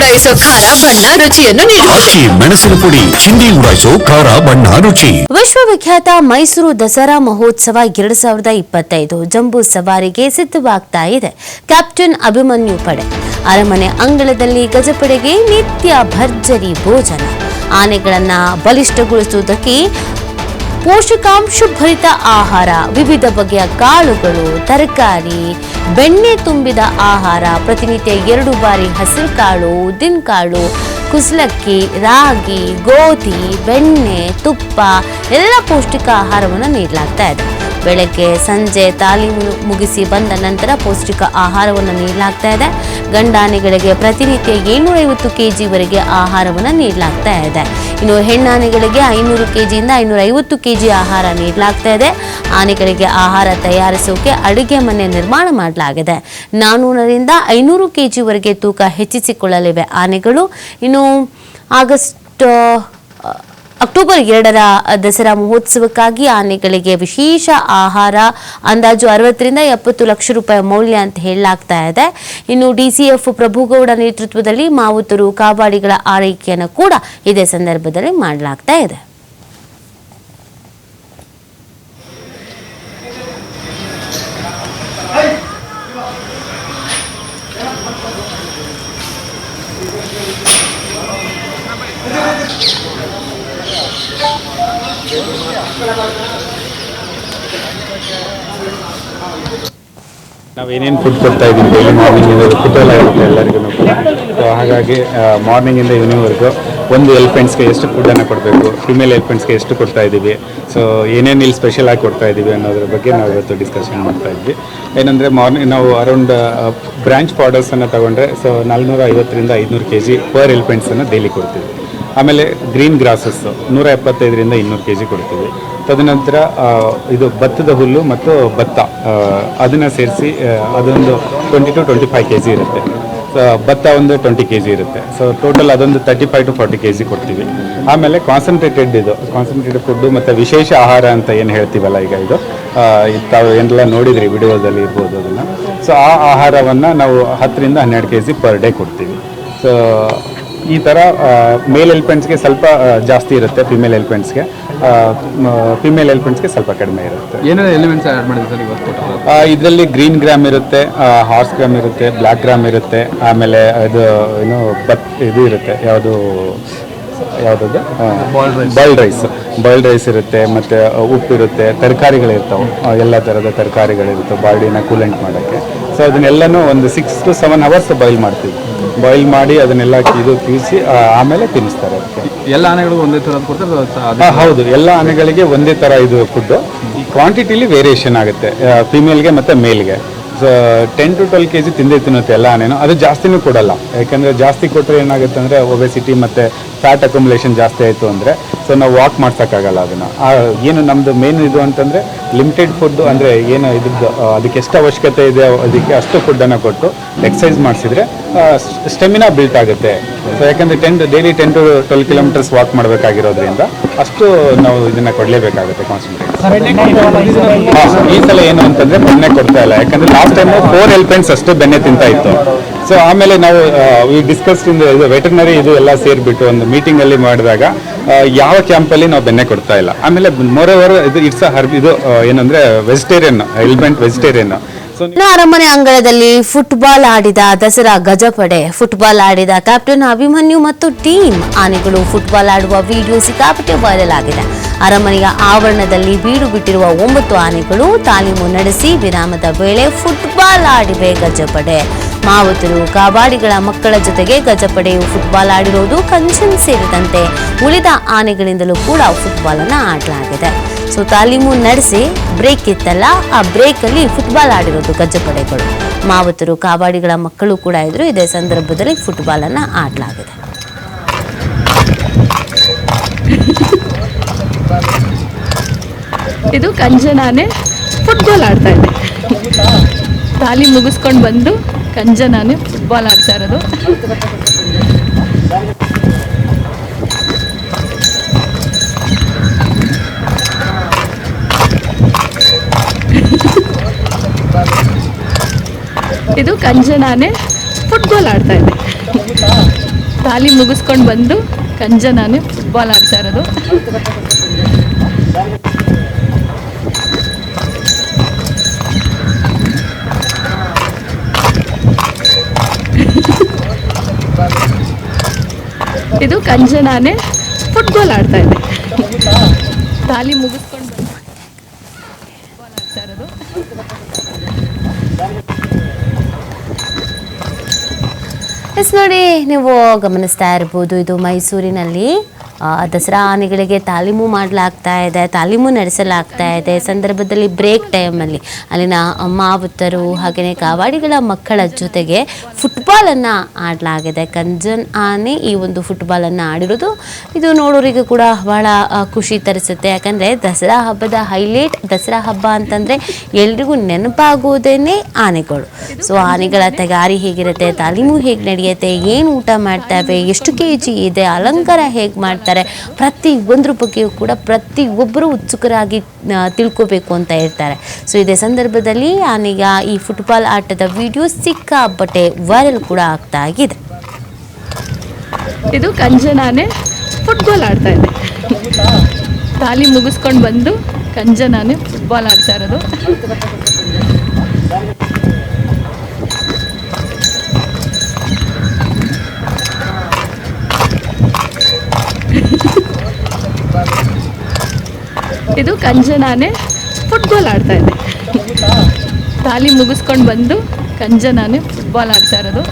ಉಡಾಯಿಸೋ ಖಾರ ಬಣ್ಣ ರುಚಿಯನ್ನು ನೀಡುತ್ತದೆ ಮೆಣಸಿನ ಪುಡಿ ಚಿಂದಿ ಉಡಾಯಿಸೋ ಖಾರ ಬಣ್ಣ ರುಚಿ. ವಿಶ್ವವಿಖ್ಯಾತ ಮೈಸೂರು ದಸರಾ ಮಹೋತ್ಸವ ಎರಡ್ ಸಾವಿರದ ಇಪ್ಪತ್ತೈದು ಜಂಬೂ ಸವಾರಿಗೆ ಸಿದ್ಧವಾಗ್ತಾ ಇದೆ. ಕ್ಯಾಪ್ಟನ್ ಅಭಿಮನ್ಯು ಪಡೆ. ಅರಮನೆ ಅಂಗಳದಲ್ಲಿ ಗಜಪಡೆಗೆ ನಿತ್ಯ ಭರ್ಜರಿ ಭೋಜನ. ಆನೆಗಳನ್ನ ಬಲಿಷ್ಠಗೊಳಿಸುವುದಕ್ಕೆ ಪೋಷಕಾಂಶಭರಿತ ಆಹಾರ, ವಿವಿಧ ಬಗೆಯ ಕಾಳುಗಳು, ತರಕಾರಿ, ಬೆಣ್ಣೆ ತುಂಬಿದ ಆಹಾರ, ಪ್ರತಿನಿತ್ಯ ಎರಡು ಬಾರಿ ಹಸಿರು ಕಾಳು ಉದ್ದಿನಕಾಳು, ಕುಸಲಕ್ಕಿ, ರಾಗಿ, ಗೋಧಿ, ಬೆಣ್ಣೆ, ತುಪ್ಪ ಎಲ್ಲ ಪೌಷ್ಟಿಕ ಆಹಾರವನ್ನು ನೀಡಲಾಗ್ತಾ ಇದೆ. ಬೆಳಗ್ಗೆ ಸಂಜೆ ತಾಲೀಮು ಮುಗಿಸಿ ಬಂದ ನಂತರ ಪೌಷ್ಟಿಕ ಆಹಾರವನ್ನು ನೀಡಲಾಗ್ತಾ ಇದೆ. ಗಂಡಾನೆಗಳಿಗೆ ಪ್ರತಿನಿತ್ಯ ಏಳ್ನೂರೈವತ್ತು ಕೆ ಜಿವರೆಗೆ ಆಹಾರವನ್ನು ನೀಡಲಾಗ್ತಾ ಇದೆ. ಇನ್ನು ಹೆಣ್ಣಾನೆಗಳಿಗೆ ಐನೂರು ಕೆ ಜಿಯಿಂದ ಐನೂರ ಐವತ್ತು ಕೆ ಜಿ ಆಹಾರ ನೀಡಲಾಗ್ತಾ ಇದೆ. ಆನೆಗಳಿಗೆ ಆಹಾರ ತಯಾರಿಸೋಕೆ ಅಡುಗೆ ಮನೆ ನಿರ್ಮಾಣ ಮಾಡಲಾಗಿದೆ. ನಾನ್ನೂರರಿಂದ ಐನೂರು ಕೆ ಜಿವರೆಗೆ ತೂಕ ಹೆಚ್ಚಿಸಿಕೊಳ್ಳಲಿವೆ ಆನೆಗಳು. ಇನ್ನು ಆಗಸ್ಟ್ ಅಕ್ಟೋಬರ್ ಎರಡರ ದಸರಾ ಮಹೋತ್ಸವಕ್ಕಾಗಿ ಆನೆಗಳಿಗೆ ವಿಶೇಷ ಆಹಾರ, ಅಂದಾಜು ಅರವತ್ತರಿಂದ ಎಪ್ಪತ್ತು ಲಕ್ಷ ರೂಪಾಯಿ ಮೌಲ್ಯ ಅಂತ ಹೇಳಲಾಗ್ತಾ ಇದೆ. ಇನ್ನು ಡಿಸಿಎಫ್ ಪ್ರಭುಗೌಡ ನೇತೃತ್ವದಲ್ಲಿ ಮಾವುತರು ಕಾವಾಡಿಗಳ ಆರೈಕೆಯನ್ನು ಕೂಡ ಇದೇ ಸಂದರ್ಭದಲ್ಲಿ ಮಾಡಲಾಗ್ತಾ ಇದೆ. ನಾವು ಏನೇನು ಫುಡ್ ಕೊಡ್ತಾ ಇದ್ದೀವಿ ಡೈಲಿ ಮಾರ್ನಿಂಗ್ ಕುತೂಹಲ ಇರುತ್ತೆ ಎಲ್ಲರಿಗೂ. ಕೂಡ ಸೊ ಹಾಗಾಗಿ ಮಾರ್ನಿಂಗಿಂದ ಈವ್ನಿಂಗ್ವರೆಗೂ ಒಂದು ಎಲಿಫೆಂಟ್ಸ್ಗೆ ಎಷ್ಟು ಫುಡ್ಡನ್ನು ಕೊಡಬೇಕು ಫಿಮೇಲ್ ಎಲಿಫೆಂಟ್ಸ್ಗೆ ಎಷ್ಟು ಕೊಡ್ತಾ ಇದ್ದೀವಿ ಸೊ ಏನೇನು ಇಲ್ಲಿ ಸ್ಪೆಷಲ್ ಆಗಿ ಕೊಡ್ತಾ ಇದ್ದೀವಿ ಅನ್ನೋದ್ರ ಬಗ್ಗೆ ನಾವು ಇವತ್ತು ಡಿಸ್ಕಷನ್ ಮಾಡ್ತಾ ಇದ್ವಿ. ಏನಂದರೆ ಮಾರ್ನಿಂಗ್ ನಾವು ಅರೌಂಡ್ ಬ್ರಾಂಚ್ ಪೌಡರ್ಸನ್ನು ತಗೊಂಡ್ರೆ ಸೊ ನಾಲ್ನೂರ ಐವತ್ತರಿಂದ ಐದುನೂರು ಕೆ ಜಿ ಪರ್ ಎಲಿಫೆಂಟ್ಸನ್ನು ಡೈಲಿ ಕೊಡ್ತೀವಿ. ಆಮೇಲೆ ಗ್ರೀನ್ ಗ್ರಾಸಸ್ಸು, ನೂರ ಎಪ್ಪತ್ತೈದರಿಂದ ಇನ್ನೂರು ಕೆ ಜಿ ಕೊಡ್ತೀವಿ. ತದನಂತರ ಇದು ಭತ್ತದ ಹುಲ್ಲು ಮತ್ತು ಭತ್ತ ಅದನ್ನು ಸೇರಿಸಿ ಅದೊಂದು twenty to twenty five K G ಇರುತ್ತೆ. ಸೊ ಭತ್ತ ಒಂದು ಟ್ವೆಂಟಿ ಕೆ ಜಿ ಇರುತ್ತೆ. ಸೊ ಟೋಟಲ್ ಅದೊಂದು thirty five to forty K G ಕೊಡ್ತೀವಿ. ಆಮೇಲೆ ಕಾನ್ಸಂಟ್ರೇಟೆಡ್ ಇದು. ಕಾನ್ಸಂಟ್ರೇಟೆಡ್ ಫುಡ್ಡು ಮತ್ತು ವಿಶೇಷ ಆಹಾರ ಅಂತ ಏನು ಹೇಳ್ತೀವಲ್ಲ ಈಗ ಇದು? ತಾವು ಏನೆಲ್ಲ ನೋಡಿದ್ರಿ ವಿಡಿಯೋದಲ್ಲಿ ಇರ್ಬೋದು ಅದನ್ನು. ಸೊ ಆ ಆಹಾರವನ್ನು ನಾವು ಹತ್ತರಿಂದ ಹನ್ನೆರಡು ಕೆ ಜಿ ಪರ್ ಡೇ ಕೊಡ್ತೀವಿ. ಸೊ ಈ ಥರ ಮೇಲ್ ಎಲಿಫೆಂಟ್ಸ್ಗೆ ಸ್ವಲ್ಪ ಜಾಸ್ತಿ ಇರುತ್ತೆ ಫಿಮೇಲ್ ಎಲಿಫೆಂಟ್ಸ್ಗೆ ಫಿಮೇಲ್ ಎಲಿಫೆಂಟ್ಸ್ಗೆ ಸ್ವಲ್ಪ ಕಡಿಮೆ ಇರುತ್ತೆ. ಏನೇನು ಎಲಿಮೆಂಟ್ಸ್ ಆ್ಯಡ್ ಮಾಡಿದ್ರೆ ಸರ್ ಇವತ್ತು ಇದರಲ್ಲಿ ಗ್ರೀನ್ ಗ್ರಾಮ್ ಇರುತ್ತೆ ಹಾರ್ಸ್ ಗ್ರಾಮ್ ಇರುತ್ತೆ ಬ್ಲ್ಯಾಕ್ ಗ್ರಾಮ್ ಇರುತ್ತೆ ಆಮೇಲೆ ಇದು ಏನು ಬತ್ ಇದು ಇರುತ್ತೆ ಯಾವುದು ಯಾವುದದು? ಬಾಯ್ಲ್ಡ್ ರೈಸ್ ಬಾಯ್ಲ್ಡ್ ರೈಸ್ ಇರುತ್ತೆ ಮತ್ತು ಉಪ್ಪು ಇರುತ್ತೆ ತರಕಾರಿಗಳಿರ್ತಾವೆ ಎಲ್ಲ ಥರದ ತರಕಾರಿಗಳಿರುತ್ತೆ ಬಾಡಿನ ಕೂಲೆಂಟ್ ಮಾಡೋಕ್ಕೆ. ಸೊ ಅದನ್ನೆಲ್ಲನೂ ಒಂದು six to seven hours boil ಮಾಡ್ತೀವಿ. ಬಾಯ್ಲ್ ಮಾಡಿ ಅದನ್ನೆಲ್ಲ ಇದು ಕಿವಿಸಿ ಆಮೇಲೆ ತಿನ್ನಿಸ್ತಾರೆ ಅದಕ್ಕೆ. ಎಲ್ಲ ಆನೆಗಳು ಒಂದೇ ಥರದ್ದು ಕೊಡ್ತಾರೆ ಹೌದು ಎಲ್ಲ ಆನೆಗಳಿಗೆ ಒಂದೇ ಥರ ಇದು ಫುಡ್ಡು ಕ್ವಾಂಟಿಟಿಲಿ ವೇರಿಯೇಷನ್ ಆಗುತ್ತೆ ಫಿಮೇಲ್ಗೆ ಮತ್ತು ಮೇಲ್ಗೆ ten to twelve K G ತಿಂದೇ ತಿನ್ನುತ್ತೆ ಎಲ್ಲ ಆನೆನೂ ಅದು ಜಾಸ್ತಿನೂ ಕೊಡಲ್ಲ. ಯಾಕೆಂದರೆ ಜಾಸ್ತಿ ಕೊಟ್ಟರೆ ಏನಾಗುತ್ತೆ ಅಂದರೆ ಒಬೆಸಿಟಿ ಮತ್ತು ಫ್ಯಾಟ್ ಅಕೊಮುಲೇಷನ್ ಜಾಸ್ತಿ ಆಯಿತು ಅಂದರೆ ಸೊ ನಾವು ವಾಕ್ ಮಾಡ್ಸೋಕ್ಕಾಗಲ್ಲ ಅದನ್ನು. ಏನು ನಮ್ಮದು ಮೇನ್ ಇದು ಅಂತಂದರೆ ಲಿಮಿಟೆಡ್ ಫುಡ್ಡು ಅಂದರೆ ಏನು ಇದ್ರದ್ದು ಅದಕ್ಕೆ ಎಷ್ಟು ಅವಶ್ಯಕತೆ ಇದೆ, ಅದಕ್ಕೆ ಅಷ್ಟು ಫುಡ್ಡನ್ನು ಕೊಟ್ಟು ಎಕ್ಸಸೈಸ್ ಮಾಡಿಸಿದರೆ ಸ್ಟೆಮಿನಾ ಬಿಲ್ಟ್ ಆಗುತ್ತೆ. ಸೊ ಯಾಕಂದರೆ ten daily ten to twelve kilometres walk ಮಾಡಬೇಕಾಗಿರೋದ್ರಿಂದ ಅಷ್ಟು ನಾವು ಇದನ್ನು ಕೊಡಲೇಬೇಕಾಗುತ್ತೆ ಕಾನ್ಸಂಟ್ರೇಟ್ ಈ ಸಲ ಏನು ಅಂತಂದರೆ ಬೆನ್ನೆ ಕೊಡ್ತಾ ಇಲ್ಲ. ಯಾಕಂದರೆ ಲಾಸ್ಟ್ ಟೈಮು ಫೋರ್ ಎಲ್ಪೆಂಟ್ಸ್ ಅಷ್ಟು ಬೆನ್ನೆ ತಿಂತಾ ಇತ್ತು. ಸೊ ಆಮೇಲೆ ನಾವು ಈ ಡಿಸ್ಕಸ್ ಇದು ವೆಟರ್ನರಿ ಇದು ಎಲ್ಲ ಸೇರಿಬಿಟ್ಟು ಒಂದು ಮೀಟಿಂಗಲ್ಲಿ ಮಾಡಿದಾಗ ಯಾವ ಕ್ಯಾಂಪಲ್ಲಿ ನಾವು ಬೆನ್ನೆ ಕೊಡ್ತಾ ಇಲ್ಲ. ಆಮೇಲೆ ಮೋರ್ ಓವರ್ ಇದು ಇಟ್ಸ್ ಹರ್ಬ್ ಇದು ಏನಂದ್ರೆ ವೆಜಿಟೇರಿಯನ್ ಎಲಿಮೆಂಟ್ ವೆಜಿಟೇರಿಯನ್ ಅರಮನೆ ಅಂಗಳದಲ್ಲಿ ಫುಟ್ಬಾಲ್ ಆಡಿದ ದಸರಾ ಗಜಪಡೆ. ಫುಟ್ಬಾಲ್ ಆಡಿದ ಕ್ಯಾಪ್ಟನ್ ಅಭಿಮನ್ಯು ಮತ್ತು ಟೀಮ್ ಆನೆಗಳು ಫುಟ್ಬಾಲ್ ಆಡುವ ವಿಡಿಯೋ ಸಿಕ್ಕಾಪಟ್ಟೆ ವೈರಲ್ ಆಗಿದೆ. ಅರಮನೆಯ ಆವರಣದಲ್ಲಿ ಬೀಡು ಬಿಟ್ಟಿರುವ ಒಂಬತ್ತು ಆನೆಗಳು ತಾಲೀಮು ನಡೆಸಿ ವಿರಾಮದ ವೇಳೆ ಫುಟ್ಬಾಲ್ ಆಡಿವೆ ಗಜಪಡೆ. ಮಾವುತರು ಕಾಬಾಡಿಗಳ ಮಕ್ಕಳ ಜೊತೆಗೆ ಗಜಪಡೆಯು ಫುಟ್ಬಾಲ್ ಆಡಿರುವುದು ಕಂಚನ್ ಸೇರಿದಂತೆ ಉಳಿದ ಆನೆಗಳಿಂದಲೂ ಕೂಡ ಫುಟ್ಬಾಲ್ ಅನ್ನು ಆಡಲಾಗಿದೆ. ಸೊ ತಾಲೀಮು ನಡೆಸಿ ಬ್ರೇಕ್ ಇತ್ತಲ್ಲ, ಆ ಬ್ರೇಕ್ ಅಲ್ಲಿ ಫುಟ್ಬಾಲ್ ಆಡಿರೋದು ಗಜಪಡೆಗಳು ಮಾವತರು, ಕಾವಾಡಿಗಳ ಮಕ್ಕಳು ಕೂಡ ಇದ್ರು. ಇದೇ ಸಂದರ್ಭದಲ್ಲಿ ಫುಟ್ಬಾಲ್ ಅನ್ನ ಆಡಲಾಗಿದೆ. ಇದು ಕಂಜನಾನೆ ಫುಟ್ಬಾಲ್ ಆಡ್ತಾ ಇದೆ. ತಾಲಿ ಮುಗಿಸ್ಕೊಂಡು ಬಂದು ಕಂಜನಾನೆ ಫುಟ್ಬಾಲ್ ಆಡ್ತಾ ಇರೋದು. ಇದು ಕಂಜನಾನೆ ಫುಟ್ಬಾಲ್ ಆಡ್ತಾ ಇದೆ. ತಾಲಿ ಮುಗಿಸ್ಕೊಂಡು ಬಂದು ಕಂಜನಾನೆ ಫುಟ್ಬಾಲ್ ಆಡ್ತಾ ಇರೋದು. ಇದು ಕಂಜನಾನೆ ಫುಟ್ಬಾಲ್ ಆಡ್ತಾ ಇದೆ. ತಾಲಿ ಮುಗಿಸ್ಕೊಂಡು ಬಂದು ಫುಟ್ಬಾಲ್ ಆಡ್ತಾ ಇರೋದು ಎಸ್ ನೋಡಿ, ನೀವು ಗಮನಿಸ್ತಾ ಇರ್ಬೋದು, ಇದು ಮೈಸೂರಿನಲ್ಲಿ ದಸರಾ ಆನೆಗಳಿಗೆ ತಾಲೀಮು ಮಾಡಲಾಗ್ತಾ ಇದೆ, ತಾಲೀಮು ನಡೆಸಲಾಗ್ತಾ ಇದೆ. ಸಂದರ್ಭದಲ್ಲಿ ಬ್ರೇಕ್ ಟೈಮಲ್ಲಿ ಅಲ್ಲಿನ ಮಾವುತರು ಹಾಗೆಯೇ ಕಾವಾಡಿಗಳ ಮಕ್ಕಳ ಜೊತೆಗೆ ಫುಟ್ಬಾಲನ್ನು ಆಡಲಾಗಿದೆ. ಕಂಜನ್ ಆನೆ ಈ ಒಂದು ಫುಟ್ಬಾಲನ್ನು ಆಡಿರೋದು, ಇದು ನೋಡೋರಿಗೂ ಕೂಡ ಬಹಳ ಖುಷಿ ತರಿಸುತ್ತೆ. ಯಾಕಂದರೆ ದಸರಾ ಹಬ್ಬದ ಹೈಲೈಟ್ ದಸರಾ ಹಬ್ಬ ಅಂತಂದರೆ ಎಲ್ರಿಗೂ ನೆನಪಾಗುವುದೇ ಆನೆಗಳು. ಸೊ ಆನೆಗಳ ತಗಾರಿ ಹೇಗಿರುತ್ತೆ, ತಾಲೀಮು ಹೇಗೆ ನಡೆಯುತ್ತೆ ಏನು ಊಟ ಮಾಡ್ತವೆ, ಎಷ್ಟು ಕೆ ಜಿ ಇದೆ, ಅಲಂಕಾರ ಹೇಗೆ ಮಾಡ್ತಾರೆ, ಪ್ರತಿ ಒಂದ್ರ ಬಗ್ಗೆಯೂ ಕೂಡ ಪ್ರತಿ ಒಬ್ಬರು ಉತ್ಸುಕರಾಗಿ ತಿಳ್ಕೋಬೇಕು ಅಂತ ಇರ್ತಾರೆ ಸೊ ಇದೇ ಸಂದರ್ಭದಲ್ಲಿ ಆನೆಯ ಈ ಫುಟ್ಬಾಲ್ ಆಟದ ವಿಡಿಯೋ ಸಿಕ್ಕಾಪಟ್ಟೆ ವೈರಲ್ ಕೂಡ ಆಗ್ತಾ ಇದೆ ಇದು ಕಂಜನಾನೆ ಫುಟ್ಬಾಲ್ ಆಡ್ತಾ ಇದೆ. ತಾಲಿ ಮುಗಿಸ್ಕೊಂಡು ಬಂದು ಕಂಜನಾನೆ ಫುಟ್ಬಾಲ್ ಆಡ್ತಾ ಇರೋದು. ಇದು ಕಂಜನಾನೆ ಫುಟ್ಬಾಲ್ ಆಡ್ತಾ ಇದೆ. ತಾಲಿ ಮುಗಿಸ್ಕೊಂಡು ಬಂದು ಕಂಜನಾನೆ ಫುಟ್ಬಾಲ್ ಆಡ್ತಾ ಇರೋದು.